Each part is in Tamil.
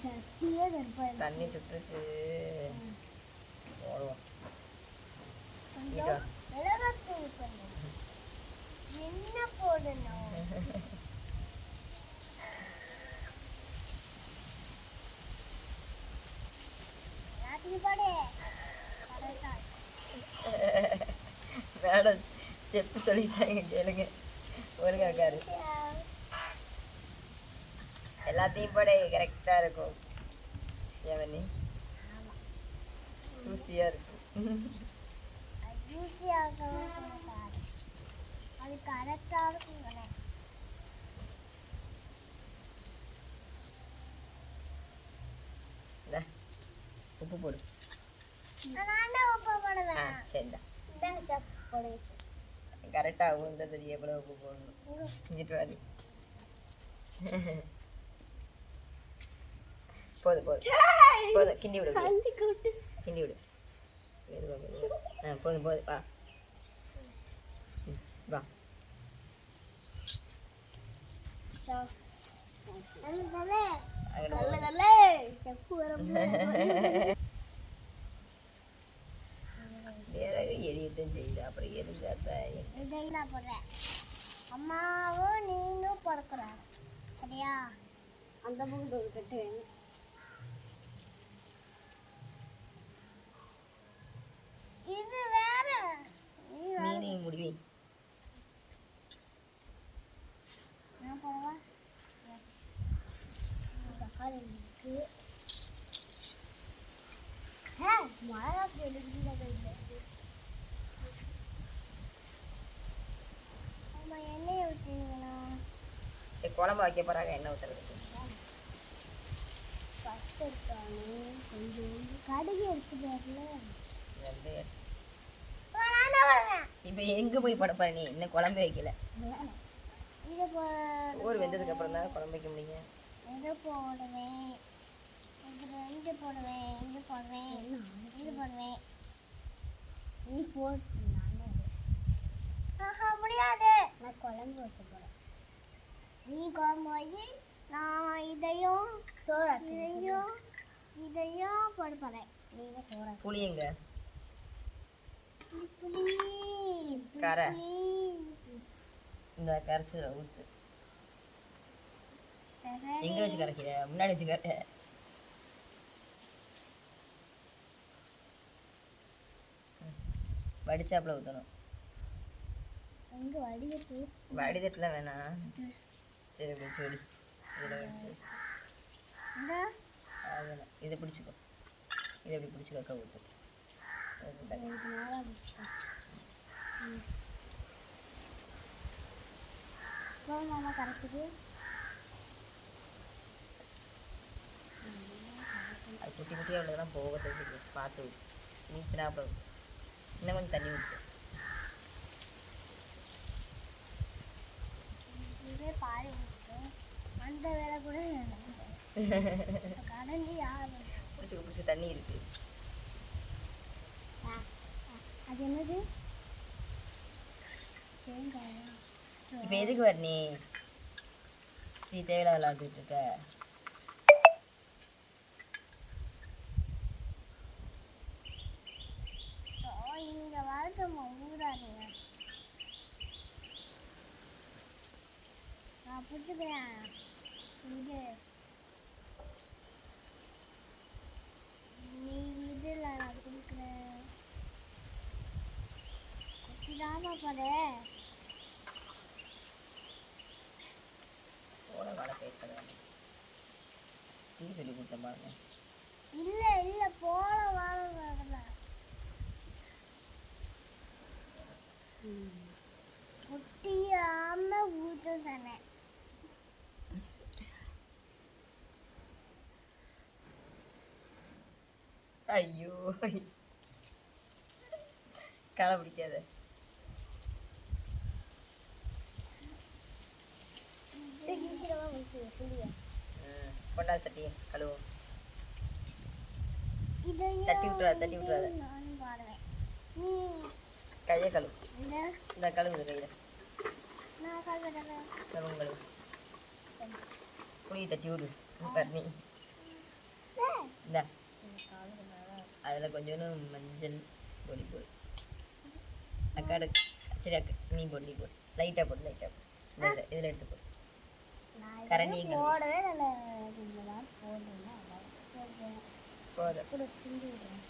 சத்தியே கருப்பாயிருச்சு தண்ணி சுட்டுருச்சு போடுவோம் என்ன போடணும் மேடம் செப்பு சொல்லிட்டாங்க கேளுங்க ஒழுங்கா இருக்காரு எல்லாத்தையும் போட கரெக்டாக இருக்கும். ஏவனி ருசியாக இருக்கும் அது அது கரெக்டாக இருக்கும் உப்பு போடு சரிடா கரெக்டாக எவ்வளோ உப்பு போடணும். வாடி. போதும் போதும் போதும் கிண்டி விடு கிண்டி. விடு. ஆ போதும் போதும் வா. வா. எரியத்தான் செய்யுது. அப்புறம் எரிஞ்சாத்தான் போடுறேன் அம்மாவும் நீனும் பிறக்குற சரியா? அந்த பக்கம் ஒரு கட்டு வேணும். மீனையும் முடிவி. ஆமா எண்ணெயை ஊற்றிங்களா குழம்பு வைக்க போறாங்க என்ன ஊற்றுறதுக்கு ஃபஸ்ட் எடுத்தானே கொஞ்சம் கடுகு எடுத்துட்டாருல ரெண்டு இப்போ எங்கே போய் போட நீ? இன்னும் குழம்பு வைக்கல. சோறு வெந்ததுக்கு அப்புறம் தான் குழம்பு வைக்க முடியுங்க இது போடுவேன். ரெண்டு போடுவேன். இது போடுவேன். இது போடுவேன். நீ போட்டு ஆஹா முடியாது. நான் குழம்பு வைக்க போகிறேன் நீ குழம்பு வை நான் இதையும் சோறு இதையும் இதையும் போட போகிறேன் நீ தான் சோறு புளி எங்க? புளி கரை. இந்த கரைச்சதுல ஊற்று. எங்க வச்சு கரைக்கிற? முன்னாடி வச்சு கரை. வடிச்சாப்புல ஊற்றணும் வடிதட்டில் வேணாம் சரி சொல்லி இதில் வடிச்சு இதை பிடிச்சிக்கோ. இதை இப்படி பிடிச்சிக்கோ அக்கா ஊற்று மாமா கரைச்சிது அது குட்டி குட்டியாக உள்ளதெல்லாம் போக தெரிஞ்சு பார்த்து நீத்தினாப்புல இன்னும் கொஞ்சம் தண்ணி ஊற்று அந்த வேலை கூட கடந்து யார் பிடிச்சிக்கோ பிடிச்சி தண்ணி இருக்கு. அது என்னது? தேங்காயா? இப்போ எதுக்கு வர நீ ஸ்ரீ தேவையில்லாத விளாண்டுட்டு இருக்க. நான் பிடிச்சிக்கிறேன் இது நீ இதில் நான் கொடுக்குறேன் பாரு போன வேலை பேசுகிறேன் டீ சொல்லி கொடுத்தேன் பாருங்க. இல்ல இல்ல போல வாழ வரல. குட்டியாம ஊத்த சொன்னேன் ஐயோ. களை பிடிக்காத. கொண்டால் ஊற்று சட்டி கழுவும் தட்டி விட்டுறாத, தட்டி விட்டுறாத. கையை கழுவு இந்த கழுவுது கையில் கழுவு கழுவு புளியை தட்டி விடு பர்னி இந்த அதில் கொஞ்சோண்டு மஞ்சள் பொடி போடு அக்காடு சரி அக்கா நீ போடு நீ போடு லைட்டாக போடு லைட்டாக போடு இதில் இதில் எடுத்து போடு போதும். விடுறேன்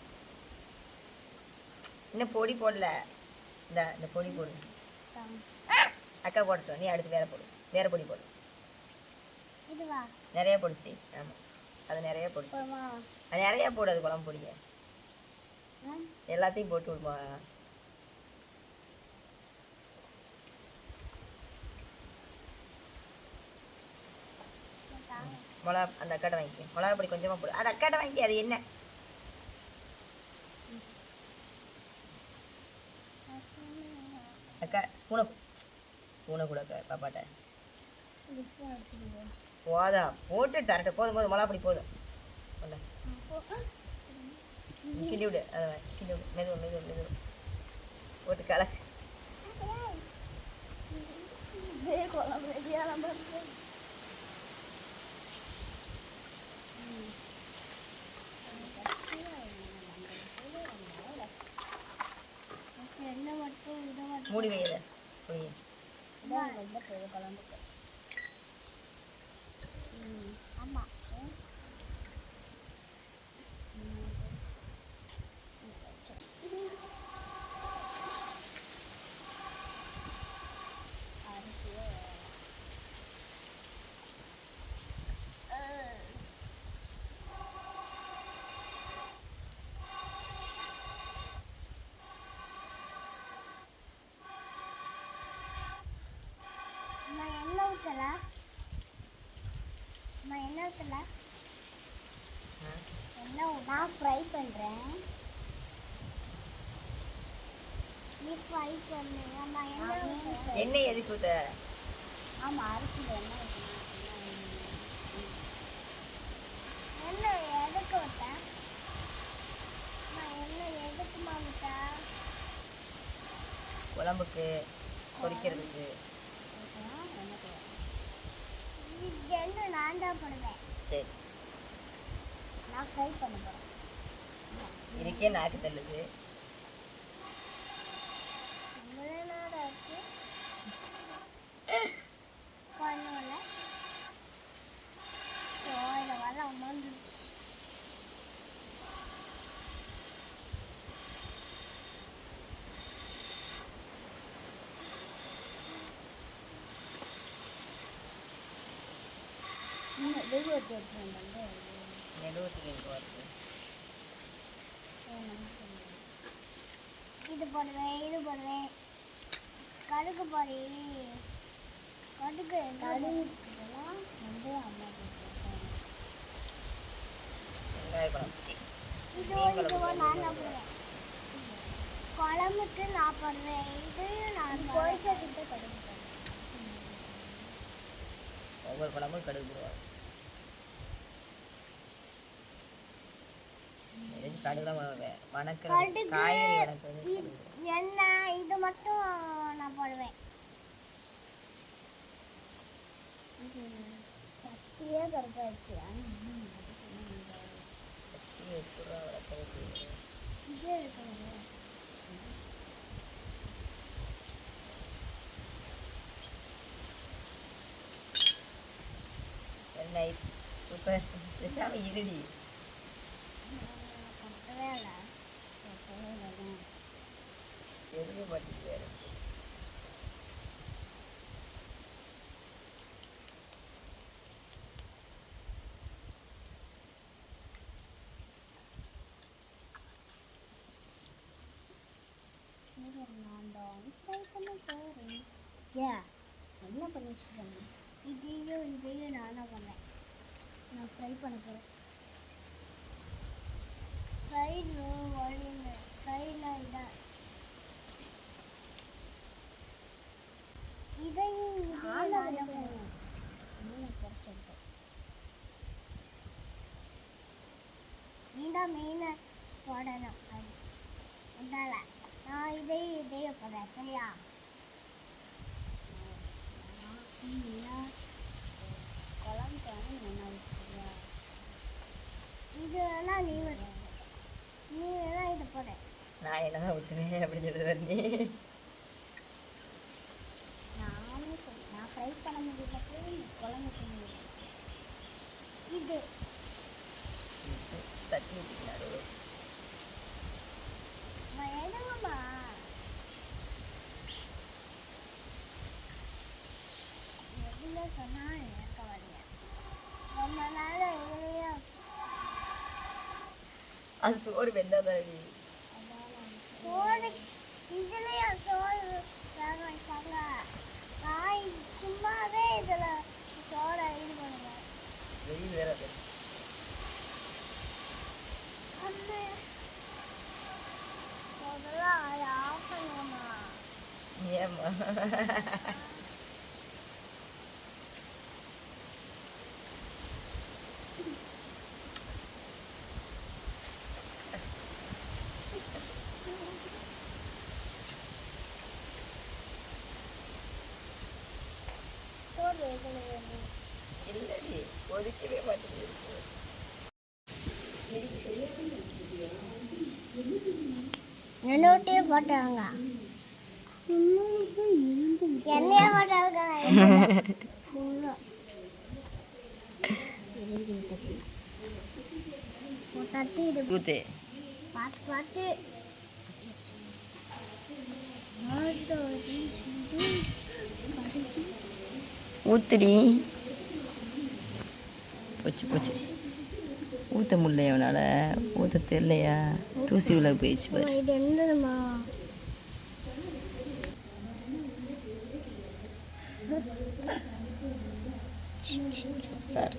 இன்னும் பொடி போடல. இந்த இந்த பொடி போடு. அக்கா போட்டுட்டோம் நீ அடுத்து வேற போடு. வேற பொடி போடு. நிறைய பொடிச்சிட்டி ஆமாம் அது நிறைய பொடிச்சு. நிறைய போடு அது குழம்பு பொடியை. எல்லாத்தையும் போட்டு விடுமா? மிளகா அந்த அக்காட்டை வாங்கிக்க. மிளகா பொடி கொஞ்சமாக போடு. அந்த அக்காட்டை வாங்கி அது என்ன? அக்கா ஸ்பூனை ஸ்பூனை கூட அக்கா பாப்பாட்ட. போதா? போட்டு டரட்ட போதும் போதும். மிளகா பொடி போதும். கிண்டி விடு. அதை கிண்டி விடு. மெதுவா மெதுவா மெதுவா. போட்டு கலக்கு என்ன மட்டும் இதை மட்டும் மூடி வையத இதான் ரொம்ப பெரிய ஆமாம் அம்மா எண்ணெய் ஊற்றல அம்மா எண்ணெய் ஊற்றல எண்ணெய் நான் ஃப்ரை பண்ணுறேன் நீ ஃப்ரை பண்ணு. அம்மா ஊற்றல எண்ணெய் எதுக்கு ஊத்த? ஆமாம் அரிசியில் எண்ணெய் எதுக்கு விட்டேன் எண்ணெய் எதுக்குமா விட்டா குழம்புக்கு பொரிக்கிறதுக்கு. எண்ணெய் நான் தான் போடுவேன். சரி. நான் ஃப்ரை பண்ண போகிறேன் இதுக்கே நாக்கு தள்ளுது. இது போடுவேன் இது போடுவேன் கடுகு பொடி. கடுகு கடுகு. வந்து அம்மா. வெங்காய இது இதுவோ நான் தான் போடுவேன் குழம்புக்கு நான் போடுவேன் இதையும் நான் பொரிக்கிறதுக்கு கடுகு போடுவேன் ஒவ்வொரு குழம்பும் கடுகு போடுவாங்க. வணக்கிறது. காய்கறி வணக்கிறது. எண்ணெய் இது மட்டும் நான் போடுவேன். சட்டியே கருப்பாயிடுச்சு. சட்டி வச்சுருவா வளர்க்குறது இதே நைஸ் சூப்பர். பேசாம இருடி கட்டவே இல்லை கட்டவே இல்லை எதுக்கு பட்டுச்சு வேறு என்ன பண்ணி வச்சுருக்காங்க இதையும் இதையும் நானும் பண்ணேன். நான் ஃப்ரை பண்ண போகிறேன் ஃப்ரைடு வழின்னு ஃப்ரைனா இதான் இதையும் இதையும் நான் தான் பண்ணேன் இன்னும் குறைச்சிருக்கேன் நீ போடணும். அது உண்டால. நான் இதையும் இதையும் போடுறேன். சரியா? குழம்பு இது வேணா நீ நீ வேணா இதை போட. நான் என்னதான் ஊற்றுனேன் அப்படின்னு சொல்லுவேன் நீ நானே சொல்றேன். நான் ஃப்ரை பண்ண முடியல குழம்பு பண்ண இது. சட்னி ஊற்றினாரு நான் எடுங்கம்மா எதுல சொன்னா எனக்கு வரல ரொம்ப நாள் இதுலயே அது சோறு வெந்தாதான் சோறு இதுலயே சோறு? வைப்பாங்க நான் சும்மாவே இதுல சோறை இது பண்ணுவேன். வெயில் வேற அது. அம்மா முதல்ல அதை ஆஃப் பண்ணுங்கம்மா ஏம்மா சோறு வேகணும் ஒதுக்கவே மாட்டேங்குது. என்னோட்டே போட்டாங்க. என்னைய போட்டாங்க. பார்த்து பார்த்து ஊத்துடி. போச்சு போச்சு. ஊற்ற முடியல அவனால. ஊற்ற தெரியலையா. தூசி உள்ள போயிடுச்சு பாரு. சார்.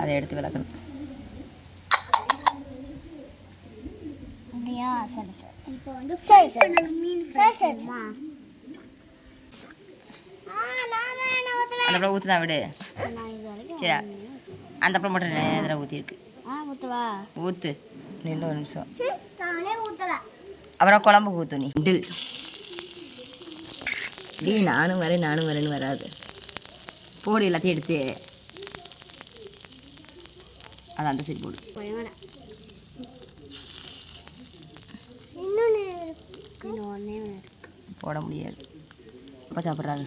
அதை எடுத்து விளக்கணும். அப்படியா? சரி சரி. இப்போ வந்து சரி. சரி மீன் சரி சரி ஆ நான் தான் என்ன ஊற்றுவேன் அந்த அப்புறம் ஊற்று தான் விடு சரி அந்த அப்புறம் மட்டும் இதில் ஊற்றிருக்கு ஊற்று நின்று ஒரு நிமிஷம். அப்புறம் குழம்புக்கு ஊற்று நீ. டில் டீ நானும் வரேன் நானும் வரேன்னு வராது. போடு எல்லாத்தையும் எடுத்து. அது அந்த சைடு போடு. போட முடியாது. அப்போ சாப்பிட்றாங்க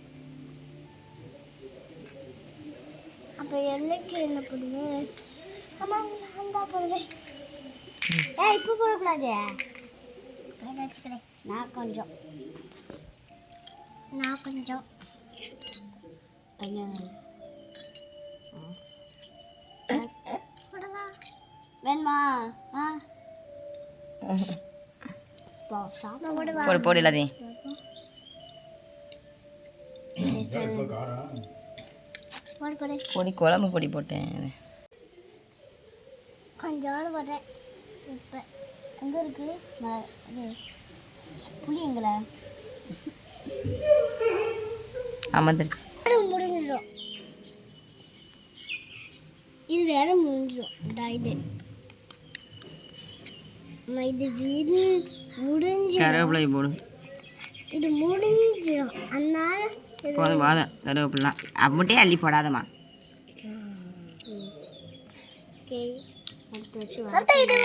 அப்போ என்னைக்கு என்ன போடுங்க அம்மா அந்த போடுவேன் ஏய் இப்போ போடக்கூடாது. வச்சுக்கிறேன். நான் கொஞ்சம். நான் கொஞ்சம். கொஞ்சம் போடவா. வேணுமா? ஆ. போடு போடு எல்லாத்தையும் போடு குழம்பு பொடி போட்டேன். கொஞ்சோடு போட்டேன் உப்பு எங்கே இருக்கு? புளி எங்களை அமர்ந்துருச்சு. முடிஞ்சிடும். இது வேற முடிஞ்சிடும். இந்த இது. இது வீடு முடிஞ்சிடும். கருவேப்பிலை போடு. இது முடிஞ்சிடும். அதனால போதும் போதும் கருவேப்பிலாம் அப்படியே அள்ளி போடாதம்மா. இது.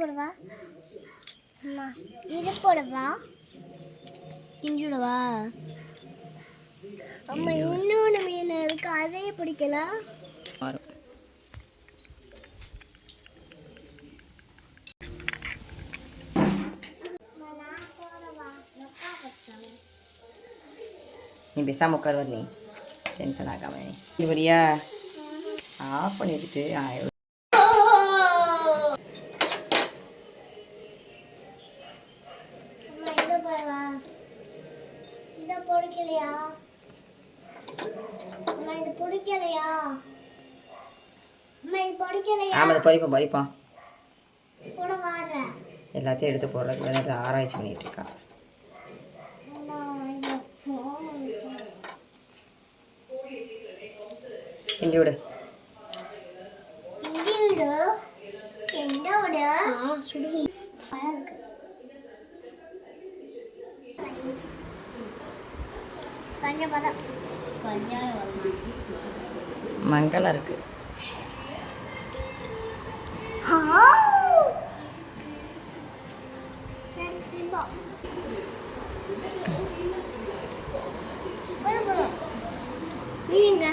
போடவா? அம்மா இது போடவா? இஞ்சி விடவா அம்மா இன்னொன்று மீன் இருக்கு? அதே பிடிக்கல வரும். நீ பேசாமல் உட்காருவர்ணி டென்ஷன் ஆகாம இவரியா ஆஃப் பண்ணி வச்சுட்டு ஆ படிப்போம் படிப்போம் எல்லாத்தையும் எடுத்து போடுறதுக்கு ஆராய்ச்சி பண்ணிட்டு இருக்கான் ഇന്ത്യയുടെ മംഗള ഇരുക്ക് ഹാ ഫ്രണ്ട് ടീം ബോ ബോ ബോ നീ എങ്ങാ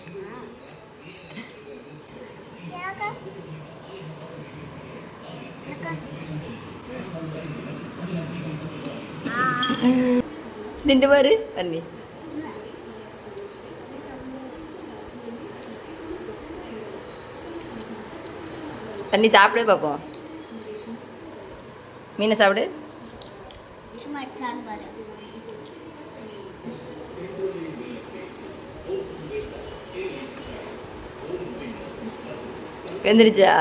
తిండివారు అన్నీ தண்ணி சாப்பிடு பார்ப்போம் மீனை சாப்பிடு வெந்துருச்சா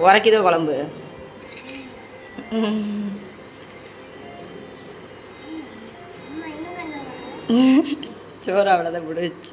உரைக்குதோ குழம்பு ചോറ് അവിടെ ഇവിടെ വെച്ചു.